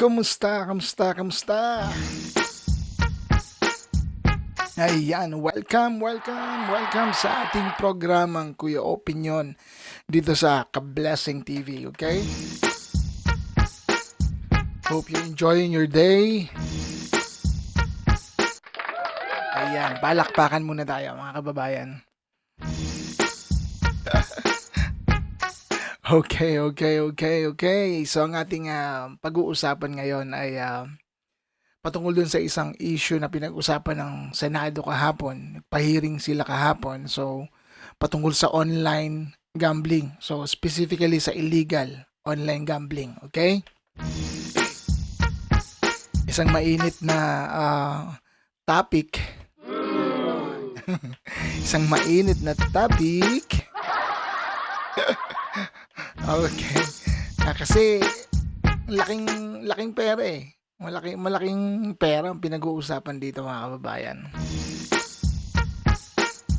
Kumusta, kamusta, kamusta? Ayan, welcome, welcome, welcome sa ating programang Kuya Opinion dito sa Ka-Blessing TV, okay? Hope you're enjoying your day. Ayan, palakpakan muna tayo mga kababayan. Okay, okay, okay, okay. So ang ating ah, pag-uusapan ngayon ay ah, patungkol dun sa isang issue na pinag-usapan ng Senado kahapon. Pahiring sila kahapon. So patungkol sa online gambling. So specifically sa illegal online gambling. Okay? Isang mainit na ah, topic. isang mainit na topic. Okay. Ah, kasi laking laking pera eh. Malaki malaking pera ang pinag-uusapan dito mga kababayan.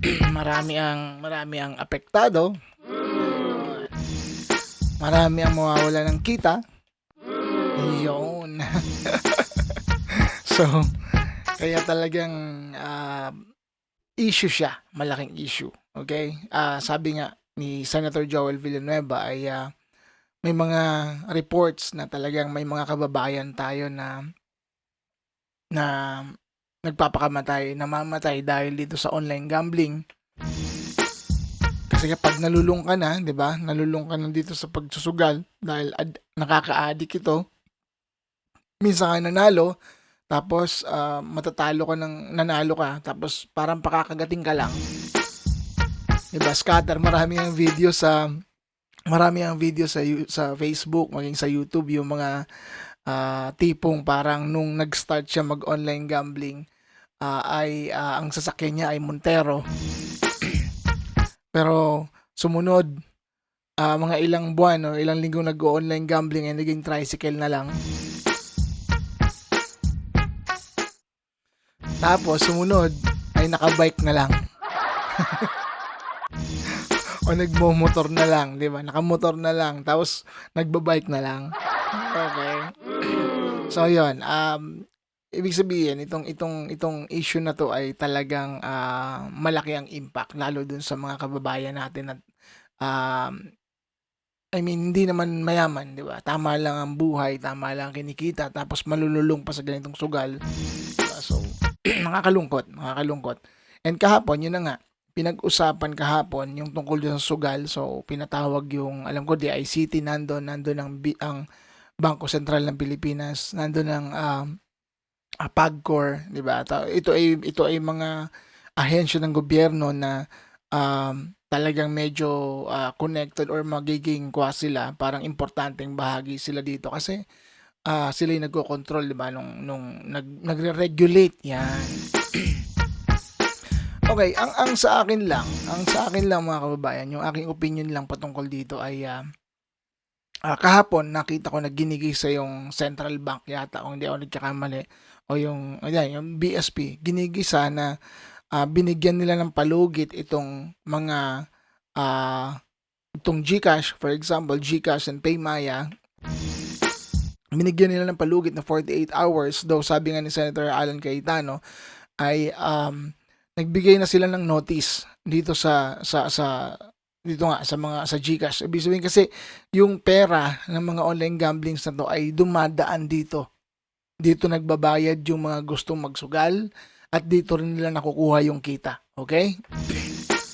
marami ang marami ang apektado. Marami ang mawawala ng kita. Yun. so, kaya talagang ah, issue siya. Malaking issue. Okay? Ah, sabi nga ni Senator Joel Villanueva ay ah, may mga reports na talagang may mga kababayan tayo na na nagpapakamatay, namamatay dahil dito sa online gambling. Kasi kapag nalulung ka na, 'di ba? Nalulung ka na dito sa pagsusugal dahil ad- nakaka-addict ito. Minsan ka nanalo, tapos ah, matatalo ka ng nanalo ka, tapos parang pakakagating ka lang. 'Di ba? Scatter marami ang video sa marami ang video sa sa Facebook, maging sa YouTube yung mga ah, tipong parang nung nag-start siya mag-online gambling ah, ay ah, ang sasakyan niya ay Montero. Pero sumunod ah, mga ilang buwan o ilang linggo nag-online gambling ay naging tricycle na lang. Tapos sumunod ay nakabike na lang. o nagmo-motor na lang, 'di ba? Nakamotor na lang, tapos nagbabike na lang. Okay. So 'yun, um ibig sabihin itong itong itong issue na to ay talagang ah, malaki ang impact lalo dun sa mga kababayan natin at um, I mean hindi naman mayaman, 'di ba? Tama lang ang buhay, tama lang ang kinikita, tapos malululong pa sa ganitong sugal. So nakakalungkot, nakakalungkot. And kahapon, yun na nga, pinag-usapan kahapon yung tungkol sa sugal. So, pinatawag yung, alam ko, DICT, nandun, nandun ang, ang Bangko Sentral ng Pilipinas, nandun ang um, ah, PAGCOR, di ba? Ito ay, ito ay mga ahensya ng gobyerno na um, talagang medyo ah, connected or magiging kwa sila, parang importanteng bahagi sila dito kasi ah, sila yung nagko-control, di ba, nung, nung nag, nagre-regulate yan. Okay, ang ang sa akin lang, ang sa akin lang mga kababayan, yung aking opinion lang patungkol dito ay ah, ah, kahapon nakita ko na ginigisa yung Central Bank yata kung hindi ako nagkakamali o yung ayan, yung BSP ginigisa na ah, binigyan nila ng palugit itong mga ah, itong GCash for example GCash and Paymaya. Binigyan nila ng palugit na 48 hours daw sabi nga ni Senator Alan Cayetano ay um, nagbigay na sila ng notice dito sa sa sa dito nga sa mga sa GCash. Ibig sabihin kasi yung pera ng mga online gamblings na to ay dumadaan dito. Dito nagbabayad yung mga gustong magsugal at dito rin nila nakukuha yung kita. Okay?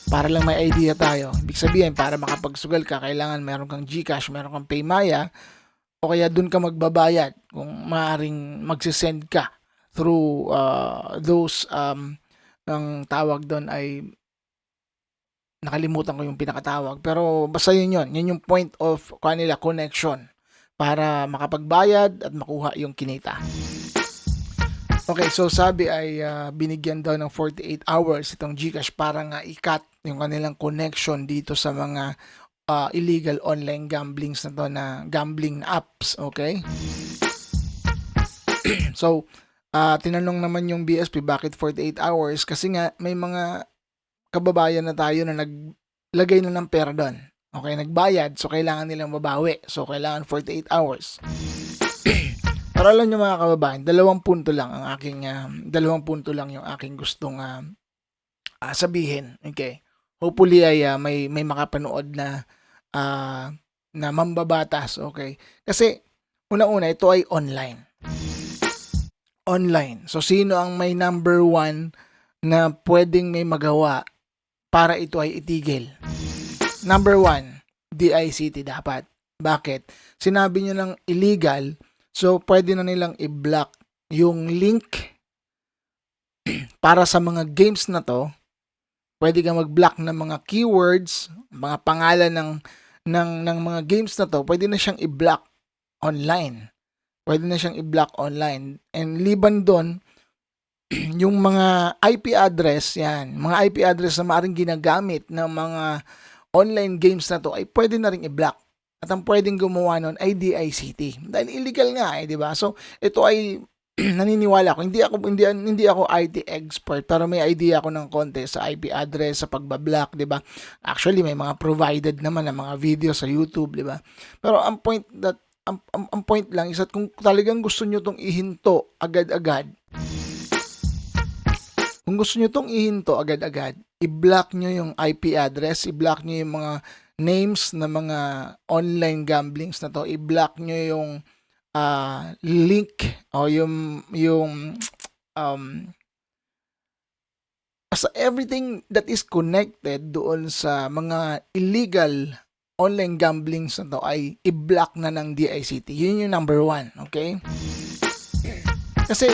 Para lang may idea tayo. Ibig sabihin, para makapagsugal ka, kailangan meron kang GCash, meron kang Paymaya, o kaya dun ka magbabayad kung maaring magsisend ka through uh, those um, ang tawag doon ay nakalimutan ko yung pinakatawag. Pero basta yun yun. Yun yung point of kanila connection. Para makapagbayad at makuha yung kinita. Okay so sabi ay ah, binigyan daw ng 48 hours itong Gcash para nga i-cut yung kanilang connection dito sa mga ah, illegal online gamblings na to na gambling apps okay? So Ah, tinanong naman yung BSP bakit 48 hours kasi nga may mga kababayan na tayo na naglagay na ng pera doon. Okay, nagbayad so kailangan nilang mabawi. So kailangan 48 hours. Pero alam niyo mga kababayan, dalawang punto lang ang aking, um, dalawang punto lang yung aking gustong, um, ah, sabihin, okey. Hopefully ay, ah, may may makapanood na, ah, na mambabatas, okey. Kasi unang-una ito ay online. Online. So sino ang may number one na puwedeng may magawa para ito ay itigil? Number one, DICT dapat. Bakit? Sinabi niyo ng illegal, so puwede na nilang i-block yung link para sa mga games na 'to. Puwede kang mag-block ng mga keywords, mga pangalan ng ng ng mga games na 'to, puwede na siyang i-block online. Puwede na siyang i-block online and liban dun, yung mga IP address, 'yan, mga IP address na maaaring ginagamit ng mga online games na 'to ay puwede na ring i-block. At ang puwedeng gumawa nun ay DICT, dahil illegal nga, eh, 'di ba? So ito ay naniniwala ako, hindi ako hindi hindi ako IT expert, pero may idea ako ng konti sa IP address, sa pagba-block, 'di ba? Actually may mga provided naman na mga video sa YouTube, 'di ba? Pero ang point that ang ang ang point lang is at kung talagang gusto niyo 'tong ihinto agad-agad kung gusto niyo 'tong ihinto agad-agad, i-block niyo yung IP address, i-block niyo yung mga names ng mga online gamblings na 'to, i-block niyo yung, ah, link o yung yung, um basta everything that is connected doon sa mga illegal online gamblings na 'to ay i-block na ng DICT. Yun yung number one, okey? Kasi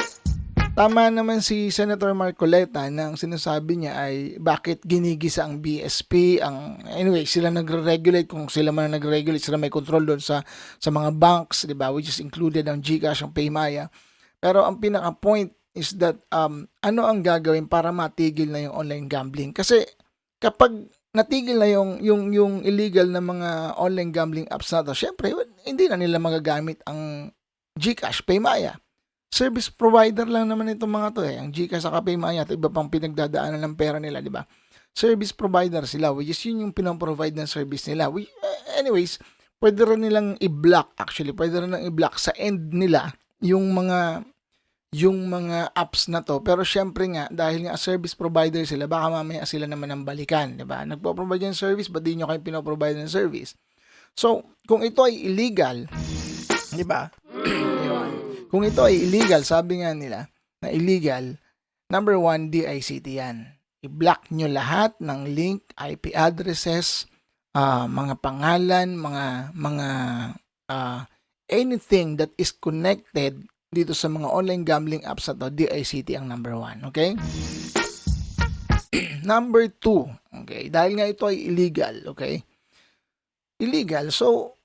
tama naman si Senator Marcoleta na ang sinasabi niya ay bakit ginigisa ang BSP, ang anyway sila nagre-regulate kung sila man nagre-regulate, sila may control dun sa sa mga banks, 'di ba, which is included ang GCash, ang PayMaya. Pero ang pinaka-point is that, um, ano ang gagawin para matigil na yung online gambling? Kasi kapag natigil na yung yung yung illegal na mga online gambling apps na 'to, siyempre hindi na nila magagamit ang GCash, PayMaya. Service provider lang naman itong mga 'to, eh, ang GCash saka PayMaya at iba pang pinagdadaanan ng pera nila, 'di ba? Service provider sila, which is yun yung pino-provide ng service nila. We anyways, puwede rin nilang i-block actually, puwede rin nilang i-block sa end nila yung mga yung mga apps na 'to. Pero siyempre nga dahil nga service provider sila, baka mamaya sila naman ang balikan, 'di ba? Nagpo-provide ng service, ba't di niyo kayo pino-provide ng service? So, kung ito ay illegal, 'di ba? Kung ito ay illegal, sabi nga nila na illegal, number one, DICT 'yan. I-block niyo lahat ng link, IP addresses, ah, mga pangalan, mga mga, ah, anything that is connected dito sa mga online gambling apps na 'to, DICT ang number one, okey? Number two, okey, dahil nga ito ay illegal, okey? Illegal, so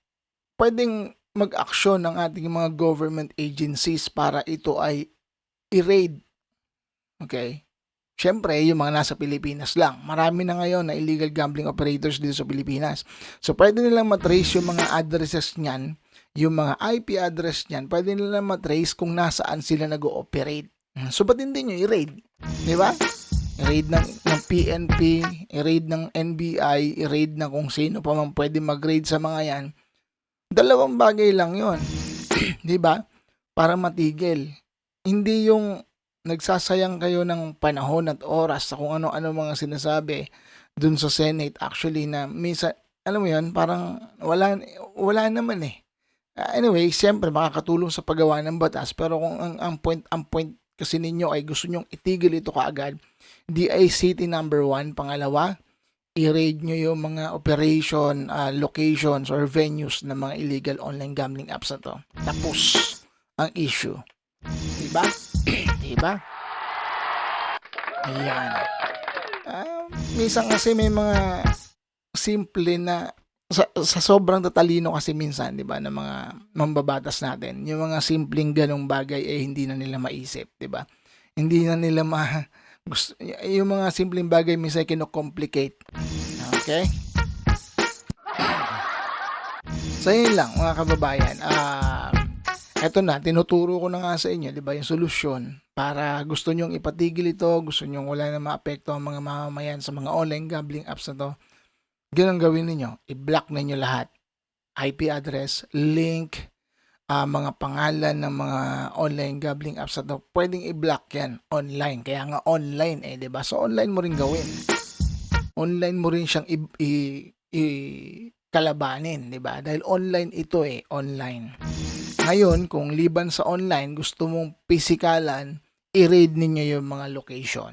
puwedeng mag-aksyon ang ating mga government agencies para ito ay i-raid, okey? Siyempre yung mga nasa Pilipinas lang, marami na ngayon na illegal gambling operators dito sa Pilipinas. So puwede nilang ma-trace yung mga addresses niyan, yung mga IP address niyan, puwede nilang ma-trace kung nasaan sila nag-ooperate. Hmm, so ba't hindi niyo i-raid, 'di ba? I-raid ng ng PNP, i-raid ng NBI, i-raid ng kung sino pa man puwedeng mag-raid sa mga 'yan. Dalawang bagay lang 'yon, 'di ba? Para matigil. Hindi yung nagsasayang kayo ng panahon at oras sa kung ano-ano mga sinasabi dun sa Senate actually na minsan alam mo 'yun, parang wala wala naman, eh. Ah, anyway, siyempre makakatulong sa paggawa ng batas pero kung ang ang point ang point kasi ninyo ay gusto niyong itigil ito kaagad, DICT number one. Pangalawa, i-raid niyo yung mga operation, ah, locations or venues ng mga illegal online gambling apps na 'to. Tapos ang issue, 'di ba? 'Di ba? Ayan. Ah, minsan kasi may mga simple na sa sa sobrang tatalino kasi minsan 'di ba ng mga mambabatas natin, yung mga simpleng gano'ng bagay ay hindi na nila maisip, 'di ba? Hindi na nila ma gus yung mga simpleng bagay minsan kino-complicate, okey? So yun lang mga kababayan, um, eto na tinuturo ko na nga sa inyo 'di ba yung solusyon para gusto niyong ipatigil ito, gusto niyong wala na maapektuhang mga mamamayan sa mga online gambling apps na 'to. Ganun gawin ninyo, i-block ninyo lahat. IP address, link, ah, mga pangalan ng mga online gambling apps na 'to, puwedeng i-block 'yan online. Kaya nga online, eh, 'di ba? So, online mo rin gawin. Online mo rin siyang ib i i kalabanin, 'di ba? Dahil online ito, eh, online. Ngayon, kung liban sa online gusto mong pisikalan, i-raid ninyo yung mga location.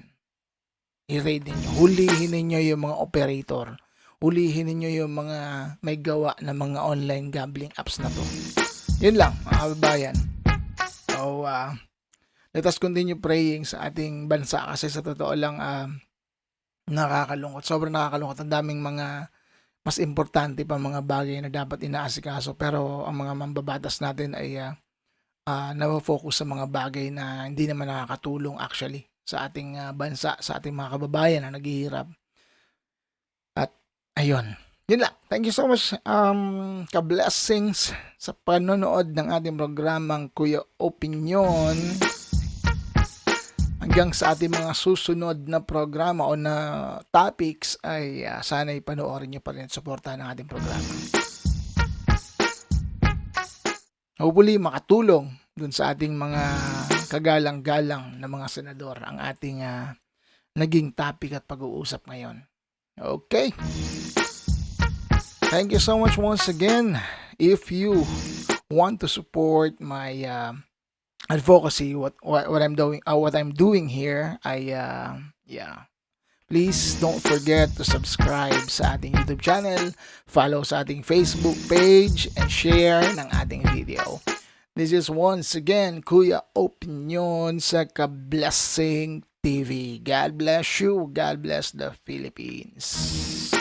I-raid ninyo, hulihin ninyo yung mga operator, hulihin ninyo yung mga may gawa ng mga online gambling apps na 'to. Yun lang, mga kababayan. So, ah, let us continue praying sa ating bansa kasi sa totoo lang, ah, nakakalungkot, sobrang nakakalungkot. Ang daming mga mas importante pang mga bagay na dapat inaasikaso pero ang mga mambabatas natin ay, ah, ah, nafo-focus sa mga bagay na hindi naman nakakatulong actually sa ating, ah, bansa, sa ating mga kababayan na naghihirap. Ayun, yun lang. Thank you so much, um, ka-blessings sa panonood ng ating programang Kuya Opinyon. Hanggang sa ating mga susunod na programa o na topics ay, ah, sana'y panoorin niyo pa rin at suportahan ang ating programa. Hopefully makatulong dun sa ating mga kagalang-galang na mga senador ang ating, ah, naging topic at pag-uusap ngayon. Okay. Thank you so much once again. If you want to support my, ah, advocacy, what what what I'm doing uh, what I'm doing here ay, ah, yeah, please don't forget to subscribe sa ating YouTube channel, follow sa ating Facebook page, and share ng ating video. This is once again Kuya Opinion sa Ka-Blessing TV. God bless you. God bless the Philippines.